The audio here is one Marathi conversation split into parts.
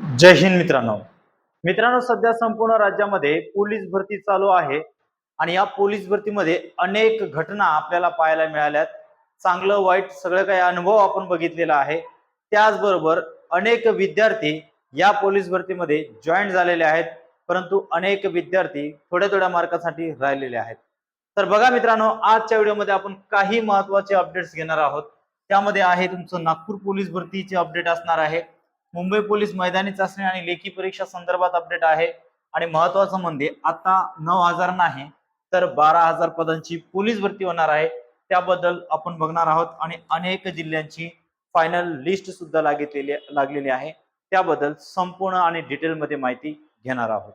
जय हिंद मित्रांनो. मित्रांनो सध्या संपूर्ण राज्यामध्ये पोलीस भरती चालू आहे आणि या पोलीस भरतीमध्ये अनेक घटना आपल्याला पाहायला मिळाल्यात. चांगलं वाईट सगळं काही अनुभव आपण बघितलेला आहे. त्याचबरोबर अनेक विद्यार्थी या पोलीस भरतीमध्ये जॉईन झालेले आहेत परंतु अनेक विद्यार्थी थोड्या थोड्या मार्कासाठी राहिलेले आहेत. तर बघा मित्रांनो आजच्या व्हिडिओमध्ये आपण काही महत्त्वाचे अपडेट्स घेणार आहोत. त्यामध्ये आहे तुमचं नागपूर पोलीस भरतीचे अपडेट असणार आहे. मुंबई पोलीस मैदानी चाचणी आणि लेखी परीक्षा संदर्भात अपडेट आहे. आणि महत्वाचं म्हणजे आता नऊ हजार नाही तर बारा हजार पदांची पोलीस भरती होणार आहे. त्याबद्दल आपण बघणार आहोत आणि अनेक जिल्ह्यांची फायनल लिस्ट सुद्धा लागलेली लागलेली आहे. त्याबद्दल संपूर्ण आणि डिटेलमध्ये माहिती घेणार आहोत.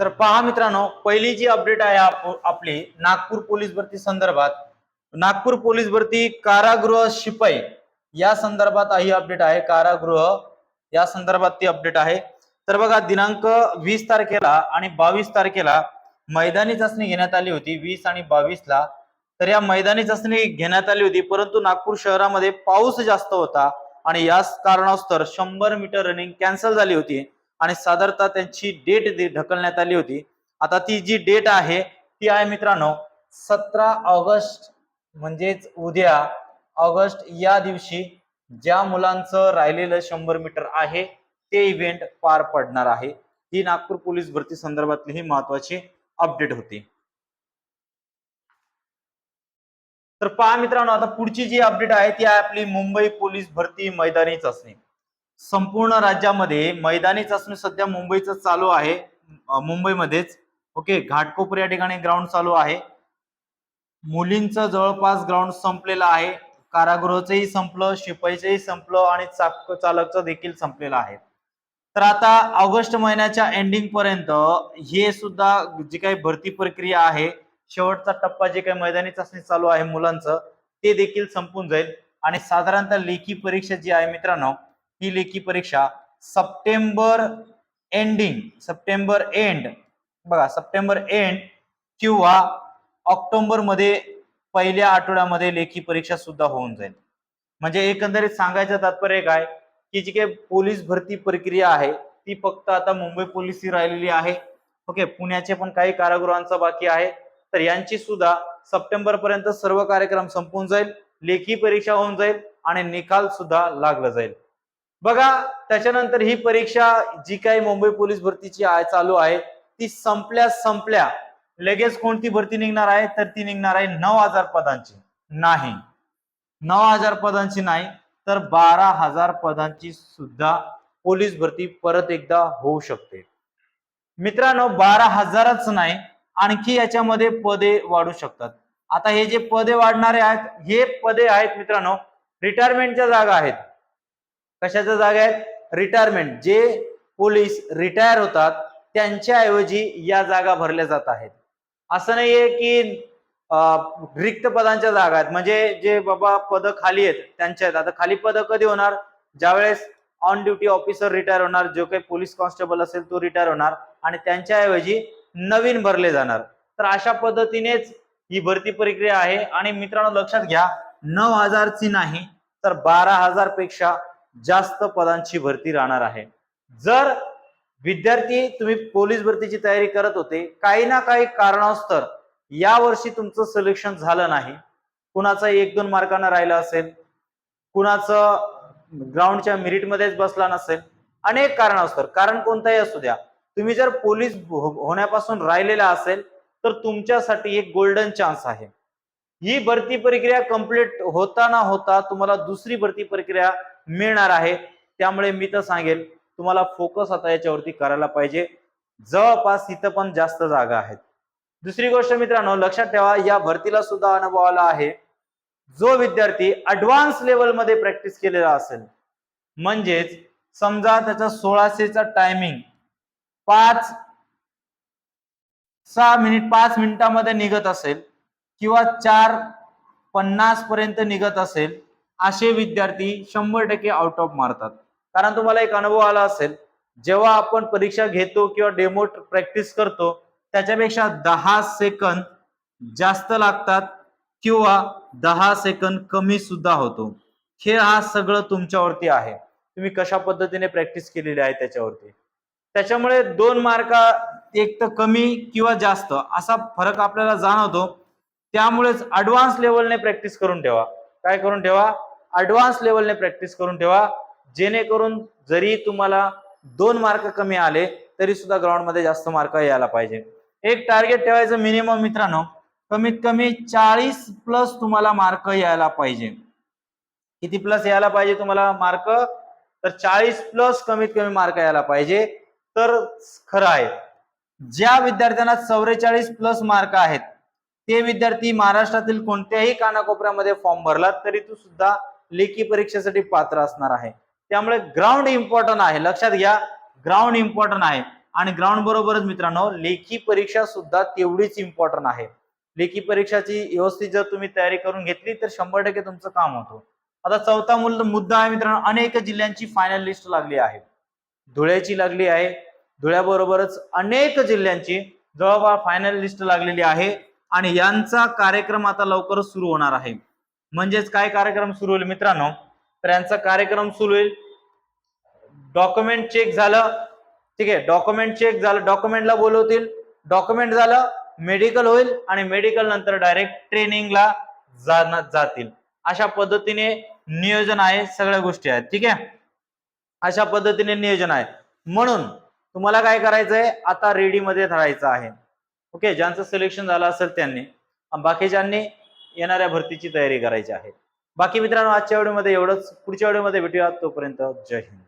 तर पहा मित्रांनो पहिली जी अपडेट आहे आपली नागपूर पोलीस भरती संदर्भात नागपूर पोलीस भरती कारागृह शिपाई या संदर्भात ही अपडेट आहे. कारागृह या संदर्भात ती अपडेट आहे. तर बघा दिनांक वीस तारखेला आणि बावीस तारखेला मैदानी चाचणी घेण्यात आली होती. वीस आणि बावीस ला. तर या मैदानी चाचणी घेण्यात आली होती. परंतु नागपूर शहरामध्ये पाऊस जास्त होता आणि याच कारणास्तर शंभर मीटर रनिंग कॅन्सल झाली होती आणि साधारणतः त्यांची डेट ढकलण्यात आली होती. आता ती जी डेट आहे ती आहे मित्रांनो सतरा ऑगस्ट म्हणजेच उद्या ऑगस्ट या दिवशी ज्या मुलांचं राहिलेलं शंभर मीटर आहे ते इव्हेंट पार पडणार आहे. ही नागपूर पोलीस भरती संदर्भातली ही महत्वाची अपडेट होती. तर पहा मित्रांनो आता पुढची जी अपडेट आहे ती आहे आपली मुंबई पोलीस भरती मैदानी चाचणी संपूर्ण राज्यामध्ये मैदानी चाचणी सध्या मुंबईच चालू आहे. मुंबईमध्येच ओके घाटकोपर या ठिकाणी ग्राउंड चालू आहे. मुलींचं जवळपास ग्राउंड संपलेलं आहे. कारागृहाचंही संपलं शिपाईचंही संपलं आणि चाक चालकचं देखील संपलेलं आहे. तर आता ऑगस्ट महिन्याच्या एंडिंग पर्यंत हे सुद्धा जी काही भरती प्रक्रिया आहे शेवटचा टप्पा जे काही मैदानी चाचणी चालू आहे मुलांचं ते देखील संपून जाईल. आणि साधारणतः लेखी परीक्षा जी आहे मित्रांनो ही लेखी परीक्षा सप्टेंबर एंडिंग सप्टेंबर एंड बघा सप्टेंबर एंड किंवा ऑक्टोबरमध्ये पहिल्या आठवड्यामध्ये लेखी परीक्षा सुद्धा होऊन जाईल. म्हणजे एकंदरीत सांगायचं तात्पर्य काय? की जी काही पोलीस भरती प्रक्रिया आहे ती फक्त आता मुंबई पोलीस ही राहिलेली आहे. ओके पुण्याचे पण काही कारागृहांचा बाकी आहे. तर यांची सुद्धा सप्टेंबर पर्यंत सर्व कार्यक्रम संपून जाईल लेखी परीक्षा होऊन जाईल आणि निकाल सुद्धा लागला जाईल. बघा त्याच्यानंतर ही परीक्षा जी काही मुंबई पोलीस भरतीची चालू आहे ती संपल्या संपल्या लगेच कोणती भरती निघणार आहे? तर ती निघणार आहे नऊ हजार पदांची. नाही. नऊ हजार पदांची नाही तर बारा हजार पदांची सुद्धा पोलीस भरती परत एकदा होऊ शकते. मित्रांनो बारा हजारच नाही आणखी याच्यामध्ये पदे वाढू शकतात. आता हे जे पदे वाढणारे आहेत हे पदे आहेत मित्रांनो रिटायरमेंटच्या जागा आहेत. कशाच्या जागा आहेत? रिटायरमेंट. जे पोलीस रिटायर होतात त्यांच्या ऐवजी या जागा भरल्या जात आहेत. असं नाहीये की रिक्त पदांच्या जागा आहेत. म्हणजे जे बाबा पद खाली आहेत त्यांच्या आहेत. आता खाली पद कधी होणार? ज्यावेळेस ऑन ड्युटी ऑफिसर रिटायर होणार जो काही पोलीस कॉन्स्टेबल असेल तो रिटायर होणार आणि त्यांच्याऐवजी नवीन भरले जाणार. तर अशा पद्धतीनेच ही भरती प्रक्रिया आहे. आणि मित्रांनो लक्षात घ्या नऊ हजारची नाही तर बारा हजारपेक्षा जास्त पदांची भरती राहणार आहे. जर विद्यार्थी तुम्ही पोलीस भरतीची तयारी करत होते. काही ना काही कारणास्तर या वर्षी तुमचं सिलेक्शन झालं नाही. कुणाचं एक दोन मार्कानं राहिलं असेल. कुणाचं ग्राउंडच्या मेरिटमध्येच बसला नसेल. अनेक कारणास्तव. कारण कोणताही असू द्या. तुम्ही जर पोलीस हो-, होण्यापासून राहिलेला असेल तर तुमच्यासाठी एक गोल्डन चान्स आहे. ही भरती प्रक्रिया कंप्लीट होता ना होता तुम्हाला दुसरी भरती प्रक्रिया मिळणार आहे. त्यामुळे मी तर सांगेल तुम्हाला फोकस आता याच्यावरती करायला पाहिजे. जवळपास इथं पण जास्त जागा आहेत. दुसरी गोष्ट मित्रांनो लक्षात ठेवा या भरतीला सुद्धा अनुभव आला आहे. जो विद्यार्थी अडव्हान्स लेवलमध्ये प्रॅक्टिस केलेला असेल म्हणजेच समजा त्याचा सोळाशेचा टायमिंग पाच सहा मिनिट पाच मिनिटामध्ये निघत असेल किंवा चार पन्नास पर्यंत निघत असेल असे विद्यार्थी शंभर टक्के आउट ऑफ मारतात. कारण तुम्हाला एक अनुभव आला असेल जेव्हा आपण परीक्षा घेतो किंवा डेमो प्रॅक्टिस करतो त्याच्यापेक्षा दहा सेकंद जास्त लागतात किंवा दहा सेकंद कमी सुद्धा होतो. खेळ हा सगळं तुमच्यावरती आहे. तुम्ही कशा पद्धतीने प्रॅक्टिस केलेली आहे त्याच्यावरती. त्याच्यामुळे दोन मार्क एक तर कमी किंवा जास्त असा फरक आपल्याला जाणवतो. त्यामुळेच अडव्हान्स लेवलने प्रॅक्टिस करून ठेवा. काय करून ठेवा? अडव्हान्स लेवलने प्रॅक्टिस करून ठेवा. जेणेकरून जरी तुम्हाला दोन मार्क कमी आले तरी सुद्धा ग्राउंडमध्ये जास्त मार्क यायला पाहिजे. एक टार्गेट ठेवायचं मिनिमम मित्रांनो. कमीत कमी चाळीस प्लस तुम्हाला मार्क यायला पाहिजे. किती प्लस यायला पाहिजे तुम्हाला मार्क? तर चाळीस प्लस कमीत कमी मार्क यायला पाहिजे. तर खरं आहे ज्या विद्यार्थ्यांना चौवेचाळीस प्लस मार्क आहेत ते विद्यार्थी महाराष्ट्रातील कोणत्याही कानाकोपऱ्यामध्ये फॉर्म भरला तरी तो सुद्धा लेखी परीक्षेसाठी पात्र असणार आहे. त्यामुळे ग्राउंड इम्पॉर्टंट आहे. लक्षात घ्या ग्राउंड इम्पॉर्टंट आहे. आणि ग्राउंड बरोबरच मित्रांनो लेखी परीक्षा सुद्धा तेवढीच इम्पॉर्टंट आहे. लेखी परीक्षाची व्यवस्थित जर तुम्ही तयारी करून घेतली तर शंभर टक्के तुमचं काम होतं. आता चौथा मूल मुद्दा आहे मित्रांनो अनेक जिल्ह्यांची फायनल लिस्ट लागली आहे. धुळ्याची लागली आहे. धुळ्याबरोबरच अनेक जिल्ह्यांची जवळपास फायनल लिस्ट लागलेली आहे. आणि यांचा कार्यक्रम आता लवकरच सुरू होणार आहे. म्हणजेच काय कार्यक्रम सुरू होईल मित्रांनो? तर यांचा कार्यक्रम सुरू होईल. डॉक्युमेंट चेक झालं. ठीक आहे डॉक्युमेंट चेक झालं. डॉक्युमेंटला बोलवतील. डॉक्युमेंट झालं मेडिकल होईल आणि मेडिकल नंतर डायरेक्ट ट्रेनिंगला जातील. अशा पद्धतीने नियोजन आहे सगळ्या गोष्टी आहेत. ठीक आहे? अशा पद्धतीने नियोजन आहे. म्हणून तुम्हाला काय करायचंय? आता रेडीमध्ये राहायचं आहे. ओके ज्यांचं सिलेक्शन झालं असेल त्यांनी बाकीच्यांनी येणाऱ्या भरतीची तयारी करायची आहे. बाकी मित्रांनो आजच्या व्हिडिओमध्ये एवढंच. पुढच्या व्हिडिओमध्ये भेटूया तोपर्यंत जय हिंद.